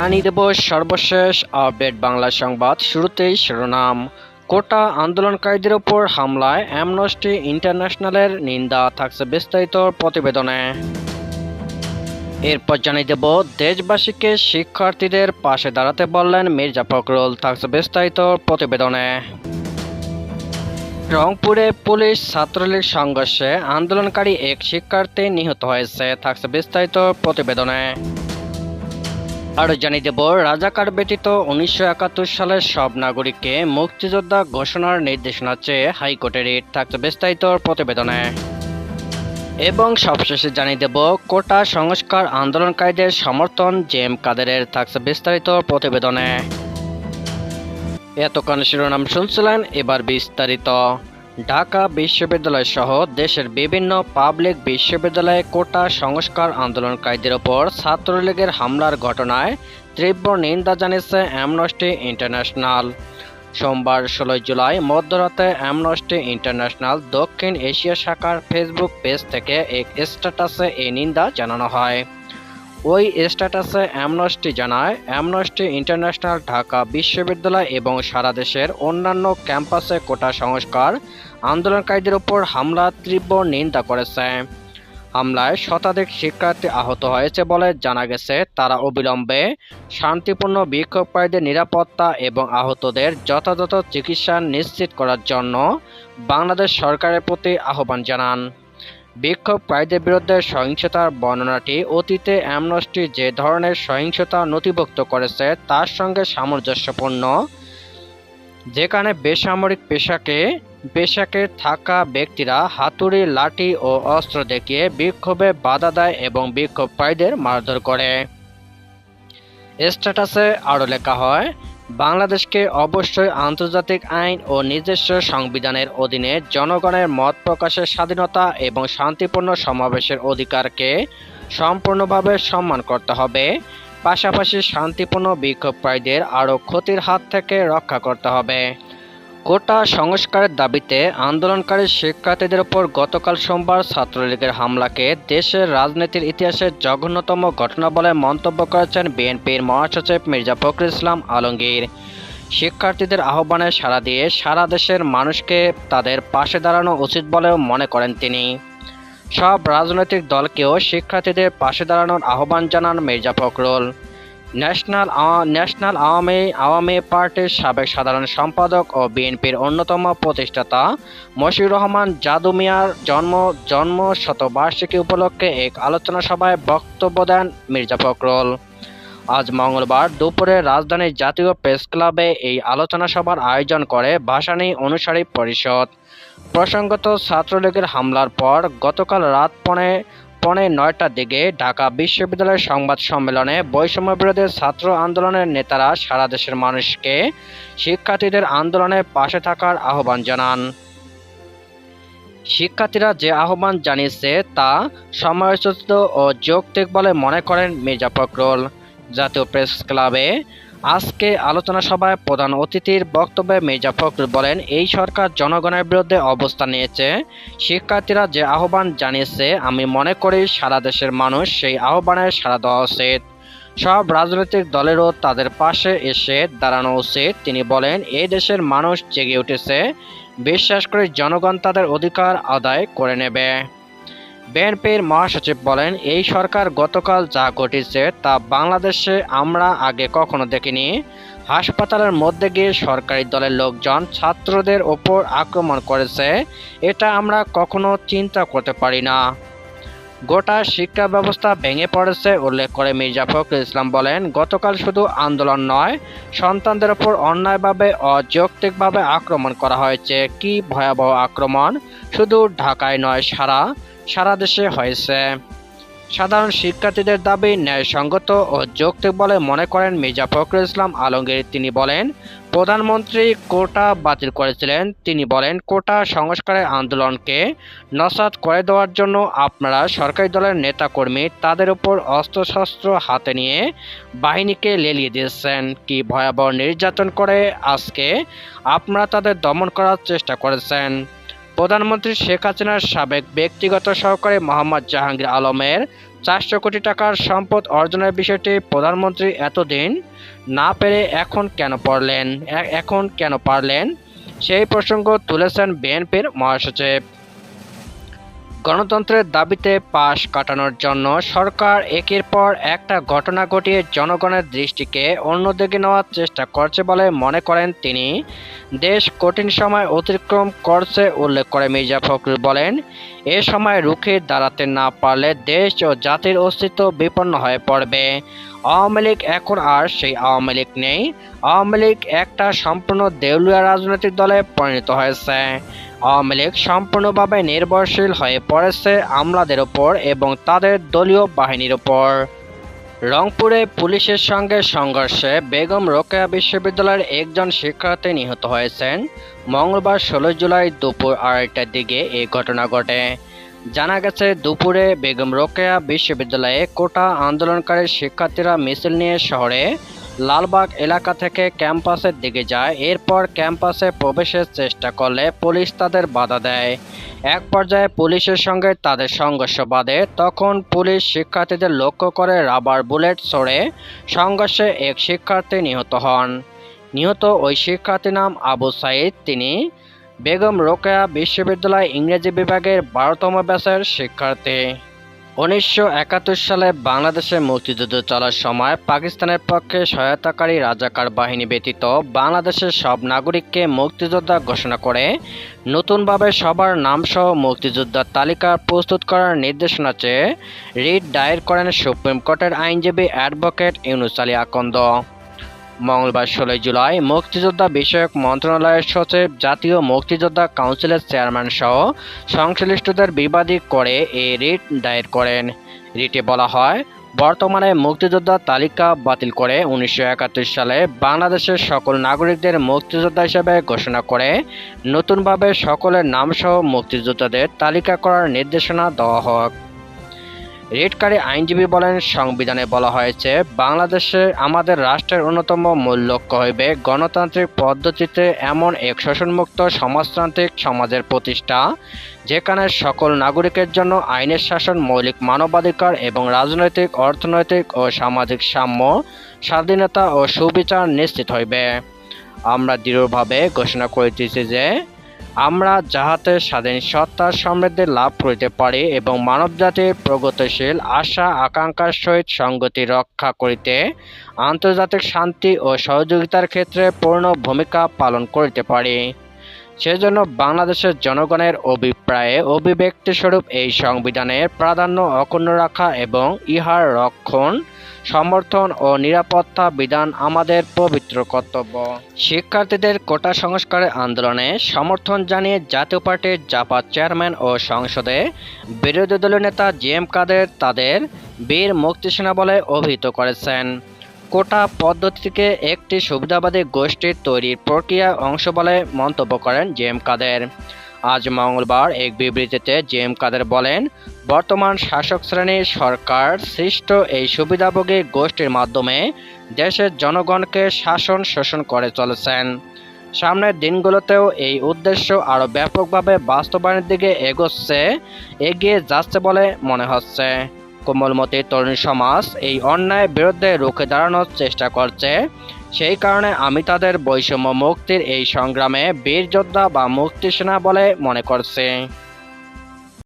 জানিয়ে দেব সর্বশেষ আপডেট বাংলা সংবাদ। শুরুতেই শিরোনাম, কোটা আন্দোলনকারীদের ওপর হামলায় অ্যামনস্টি ইন্টারন্যাশনালের নিন্দা থাকছে বিস্তারিত প্রতিবেদনে। এরপর জানিয়ে দেব, দেশবাসীকে শিক্ষার্থীদের পাশে দাঁড়াতে বললেন মির্জা ফখরুল, থাকছে বিস্তারিত প্রতিবেদনে। রংপুরে পুলিশ ছাত্রলীগ সংঘর্ষে আন্দোলনকারী এক শিক্ষার্থী নিহত হয়েছে, থাকছে বিস্তারিত প্রতিবেদনে। আরও জানিয়ে দেব, রাজাকার ব্যতীত উনিশশো একাত্তর সালের সব নাগরিককে মুক্তিযোদ্ধা ঘোষণার নির্দেশনা চেয়ে হাইকোর্টের রিট থাকছে বিস্তারিত প্রতিবেদনে। এবং সবশেষে জানিয়ে দেব, কোটা সংস্কার আন্দোলনকারীদের সমর্থন জেম কাদেরের থাকছে বিস্তারিত প্রতিবেদনে। এতক্ষণ শিরোনাম শুনছিলেন এবার বিস্তারিত। ঢাকা বিশ্ববিদ্যালয় সহ দেশের বিভিন্ন পাবলিক বিশ্ববিদ্যালয়ে কোটা সংস্কার আন্দোলনকারীদের ওপর ছাত্রলীগের হামলার ঘটনায় তীব্র নিন্দা জানিয়েছে অ্যামনস্টি ইন্টারন্যাশনাল। সোমবার ষোলোই জুলাই মধ্যরাতে অ্যামনস্টি ইন্টারন্যাশনাল দক্ষিণ এশিয়া শাখার ফেসবুক পেজ থেকে এক স্ট্যাটাসে এই নিন্দা জানানো হয়। ওই স্ট্যাটাসে অ্যামনস্টি জানায়, অ্যামনস্টি ইন্টারন্যাশনাল ঢাকা বিশ্ববিদ্যালয় এবং সারা দেশের অন্যান্য ক্যাম্পাসে কোটা সংস্কার আন্দোলনকারীদের ওপর হামলা তীব্র নিন্দা করেছে। হামলায় শতাধিক শিক্ষার্থী আহত হয়েছে বলে জানা গেছে। তারা অবিলম্বে শান্তিপূর্ণ বিক্ষোভকারীদের নিরাপত্তা এবং আহতদের যথাযথ চিকিৎসা নিশ্চিত করার জন্য বাংলাদেশ সরকারের প্রতি আহ্বান জানান। বিক্ষোভকারীদের বিরুদ্ধে সহিংসতার বর্ণনাটি অতীতে অ্যামনস্টি যে ধরনের সহিংসতা নথিভুক্ত করেছে তার সঙ্গে সামঞ্জস্যপূর্ণ, যেখানে বেসামরিক পেশাকে পেশাকে থাকা ব্যক্তিরা হাতুড়ি, লাঠি ও অস্ত্র দেখিয়ে বিক্ষোভে বাধা দেয় এবং বিক্ষোভকারীদের মারধর করে। স্ট্যাটাসে আরও লেখা হয় বাংলাদেশকে অবশ্যই আন্তর্জাতিক আইন ও নিজস্ব সংবিধানের অধীনে জনগণের মত প্রকাশের স্বাধীনতা এবং শান্তিপূর্ণ সমাবেশের অধিকারকে সম্পূর্ণভাবে সম্মান করতে হবে। পাশাপাশি শান্তিপূর্ণ বিক্ষোভকারীদের আরও ক্ষতির হাত থেকে রক্ষা করতে হবে। কোটা সংস্কারের দাবিতে আন্দোলনকারী শিক্ষার্থীদের ওপর গতকাল সোমবার ছাত্রলীগের হামলাকে দেশের রাজনীতির ইতিহাসের জঘন্যতম ঘটনা বলে মন্তব্য করেছেন বিএনপির মহাসচিব মির্জা ফখরুল ইসলাম আলমগীর। শিক্ষার্থীদের আহ্বানে সাড়া দিয়ে সারা দেশের মানুষকে তাদের পাশে দাঁড়ানো উচিত বলেও মনে করেন তিনি। সব রাজনৈতিক দলকেও শিক্ষার্থীদের পাশে দাঁড়ানোর আহ্বান জানান মির্জা ফখরুল। ন্যাশনাল ন্যাশনাল আওয়ামী আওয়ামী পার্টির সাবেক সাধারণ সম্পাদক ও বিএনপির অন্যতম প্রতিষ্ঠাতা মশিউর রহমান জাদু মিয়ার জন্ম জন্ম শতবার্ষিকী উপলক্ষে এক আলোচনা সভায় বক্তব্য দেন মির্জা ফখরুল। আজ মঙ্গলবার দুপুরে রাজধানীর জাতীয় প্রেস ক্লাবে এই আলোচনা সভার আয়োজন করে ভাসানী অনুসারী পরিষদ। প্রসঙ্গত ছাত্রলীগের হামলার পর গতকাল রাত পৌনে পৌনে নয়টার দিকে ঢাকা বিশ্ববিদ্যালয়ের সংবাদ সম্মেলনে বৈষম্য বিরোধী ছাত্র আন্দোলনের নেতারা সারা দেশের মানুষকে শিক্ষার্থীদের আন্দোলনের পাশে থাকার আহ্বান জানান। শিক্ষার্থীরা যে আহ্বান জানিয়েছে তা সময়োচিত ও যৌক্তিক বলে মনে করেন মির্জা ফখরুল। জাতীয় প্রেস ক্লাবে আজকে আলোচনা সভায় প্রধান অতিথির বক্তব্যে মির্জা ফখরুল বলেন, এই সরকার জনগণের বিরুদ্ধে অবস্থান নিয়েছে। শিক্ষার্থীরা যে আহ্বান জানিয়েছে, আমি মনে করি সারা দেশের মানুষ সেই আহ্বানের সাড়া দেওয়া উচিত। সব রাজনৈতিক দলেরও তাদের পাশে এসে দাঁড়ানো উচিত। তিনি বলেন এই দেশের মানুষ জেগে উঠেছে। বিশ্বাস করে জনগণ তাদের অধিকার আদায় করে নেবে। বিএনপির মহাসচিব বলেন, এই সরকার গতকাল যা ঘটেছে তা বাংলাদেশে আমরা আগে কখনো দেখিনি। হাসপাতালের মধ্যে গিয়ে সরকারি দলের লোকজন ছাত্রদের ওপর আক্রমণ করেছে, এটা আমরা কখনো চিন্তা করতে পারি না। গোটা শিক্ষা ব্যবস্থা ভেঙে পড়েছে, উল্লেখ করে মির্জা ফখরুল ইসলাম বলেন, গতকাল শুধু আন্দোলন নয়, সন্তানদের ওপর অন্যায়ভাবে, অযৌক্তিকভাবে আক্রমণ করা হয়েছে। কি ভয়াবহ আক্রমণ? শুধু ঢাকায় নয়, সারা সারা দেশে হয়েছে। সাধারণ শিক্ষার্থীদের দাবি, ন্যায়সঙ্গত ও যৌক্তিক বলে মনে করেন মির্জা ফখরুল ইসলাম আলমগীর। তিনি বলেন, প্রধানমন্ত্রী কোটা বাতিল করেছিলেন। তিনি বলেন, কোটা সংস্কারের আন্দোলনকে নসাত করে দেওয়ার জন্য আপনারা সরকারি দলের নেতাকর্মী তাদের উপর অস্ত্রশস্ত্র হাতে নিয়ে বাহিনীকে লেলিয়ে দিয়েছেন। কি ভয়াবহ নির্যাতন করে আজকে আপনারা তাদের দমন করার চেষ্টা করেছেন? প্রধানমন্ত্রী শেখ হাসিনার সাবেক ব্যক্তিগত সহকারী মোহাম্মদ জাহাঙ্গীর আলমের চারশো কোটি টাকার সম্পদ অর্জনের বিষয়টি প্রধানমন্ত্রী এতদিন না পেরে এখন কেন পারলেন এখন কেন পারলেন? সেই প্রসঙ্গ তুলেছেন বিএনপির মহাসচিব। গণতন্ত্রের দাবিতে পাশ কাটানোর জন্য সরকার একের পর একটা ঘটনা ঘটিয়ে জনগণের দৃষ্টিকে অন্যদিকে নেওয়ার চেষ্টা করছে বলে মনে করেন তিনি। দেশ কঠিন সময় অতিক্রম করছে উল্লেখ করে মির্জা ফখরুল বলেন, এ সময় রুখে দাঁড়াতে না পারলে দেশ ও জাতির অস্তিত্ব বিপন্ন হয়ে পড়বে। আওয়ামী লীগ এখন আর সেই আওয়ামী লীগ নেই। আওয়ামী লীগ একটা সম্পূর্ণ দেউলিয়া রাজনৈতিক দলে পরিণত হয়েছে। আওয়ামী লীগ সম্পূর্ণভাবে নির্ভরশীল হয়ে পড়েছে আমলাদের ওপর এবং তাদের দলীয় বাহিনীর ওপর রংপুরে পুলিশের সঙ্গে সংঘর্ষে বেগম রোকেয়া বিশ্ববিদ্যালয়ের একজন শিক্ষার্থী নিহত হয়েছেন। মঙ্গলবার ষোলো জুলাই দুপুর আড়াইটার দিকে এই ঘটনা ঘটে। জানা গেছে, দুপুরে বেগম রোকেয়া বিশ্ববিদ্যালয়ে কোটা আন্দোলনকারী শিক্ষার্থীরা মিছিল নিয়ে শহরে লালবাগ এলাকা থেকে ক্যাম্পাসের দিকে যায়। এরপর ক্যাম্পাসে প্রবেশের চেষ্টা করলে পুলিশ তাদের বাধা দেয়। এক পর্যায়ে পুলিশের সঙ্গে তাদের সংঘর্ষ বাঁধে। তখন পুলিশ শিক্ষার্থীদের লক্ষ্য করে রাবার বুলেট ছড়ে সংঘর্ষে এক শিক্ষার্থী নিহত হন। নিহত ওই শিক্ষার্থীর নাম আবু সাইদ। তিনি বেগম রোকেয়া বিশ্ববিদ্যালয় ইংরেজি বিভাগের বারোতম ব্যাচের শিক্ষার্থী। উনিশশো একাত্তর সালে বাংলাদেশে মুক্তিযুদ্ধ চলার সময় পাকিস্তানের পক্ষে সহায়তাকারী রাজাকার বাহিনী ব্যতীত বাংলাদেশের সব নাগরিককে মুক্তিযোদ্ধা ঘোষণা করে নতুনভাবে সবার নামসহ মুক্তিযোদ্ধার তালিকা প্রস্তুত করার নির্দেশনা চেয়ে রিট দায়ের করেন সুপ্রিম কোর্টের আইনজীবী অ্যাডভোকেট ইউনুস আলী আকন্দ। মঙ্গলবার ষোলোই জুলাই মুক্তিযোদ্ধা বিষয়ক মন্ত্রণালয়ের সচিব, জাতীয় মুক্তিযোদ্ধা কাউন্সিলের চেয়ারম্যান সহ সংশ্লিষ্টদের বিবাদী করে এই রিট দায়ের করেন। রিটে বলা হয়, বর্তমানে মুক্তিযোদ্ধার তালিকা বাতিল করে উনিশশো একাত্তর সালে বাংলাদেশের সকল নাগরিকদের মুক্তিযোদ্ধা হিসেবে ঘোষণা করে নতুনভাবে সকলের নামসহ মুক্তিযোদ্ধাদের তালিকা করার নির্দেশনা দেওয়া হোক। রিটকারী আইনজীবী বলেন, সংবিধানে বলা হয়েছে, বাংলাদেশে আমাদের রাষ্ট্রের অন্যতম মূল লক্ষ্য হইবে গণতান্ত্রিক পদ্ধতিতে এমন এক শোষণমুক্ত সমাজতান্ত্রিক সমাজের প্রতিষ্ঠা, যেখানে সকল নাগরিকের জন্য আইনের শাসন মৌলিক মানবাধিকার এবং রাজনৈতিক, অর্থনৈতিক ও সামাজিক সাম্য, স্বাধীনতা ও সুবিচার নিশ্চিত হইবে। আমরা দৃঢ়ভাবে ঘোষণা করিতেছি যে আমরা যাহাতে স্বাধীন সত্তার সমৃদ্ধি লাভ করিতে পারি এবং মানবজাতির প্রগতিশীল আশা আকাঙ্ক্ষার সহিত সঙ্গতি রক্ষা করিতে, আন্তর্জাতিক শান্তি ও সহযোগিতার ক্ষেত্রে পূর্ণ ভূমিকা পালন করিতে পারি। সেজন্য বাংলাদেশের জনগণের অভিপ্রায়ে অভিব্যক্তিস্বরূপ এই সংবিধানের প্রাধান্য অক্ষুণ্ণ রাখা এবং ইহার রক্ষণ, সমর্থন ও নিরাপত্তা বিধান আমাদের পবিত্র কর্তব্য। শিক্ষার্থীদের কোটা সংস্কারের আন্দোলনে সমর্থন জানিয়ে জাতীয় পার্টির জাপাত চেয়ারম্যান ও সংসদে বিরোধী দলীয় নেতা জি এম কাদের তাদের বীর মুক্তিসেনা বলে অভিহিত করেছেন। কোটা পদ্ধতিকে একটি সুবিধাবাদী গোষ্ঠীর তৈরির প্রক্রিয়া অংশ বলে মন্তব্য করেন জি এম কাদের। আজ মঙ্গলবার এক বিবৃতিতে জি এম কাদের বলেন, বর্তমান শাসক শ্রেণির সরকার সৃষ্ট এই সুবিধাভোগী গোষ্ঠীর মাধ্যমে দেশের জনগণকে শাসন শোষণ করে চলেছেন। সামনের দিনগুলোতেও এই উদ্দেশ্য আরও ব্যাপকভাবে বাস্তবায়নের দিকে এগোচ্ছে, এগিয়ে যাচ্ছে বলে মনে হচ্ছে। কোমলমতি তরুণ সমাজ এই অন্যায়ের বিরুদ্ধে রুখে দাঁড়ানোর চেষ্টা করছে। সেই কারণে আমি তাদের বৈষম্য মুক্তির এই সংগ্রামে বীর যোদ্ধা বা মুক্তি সেনা বলে মনে করছি।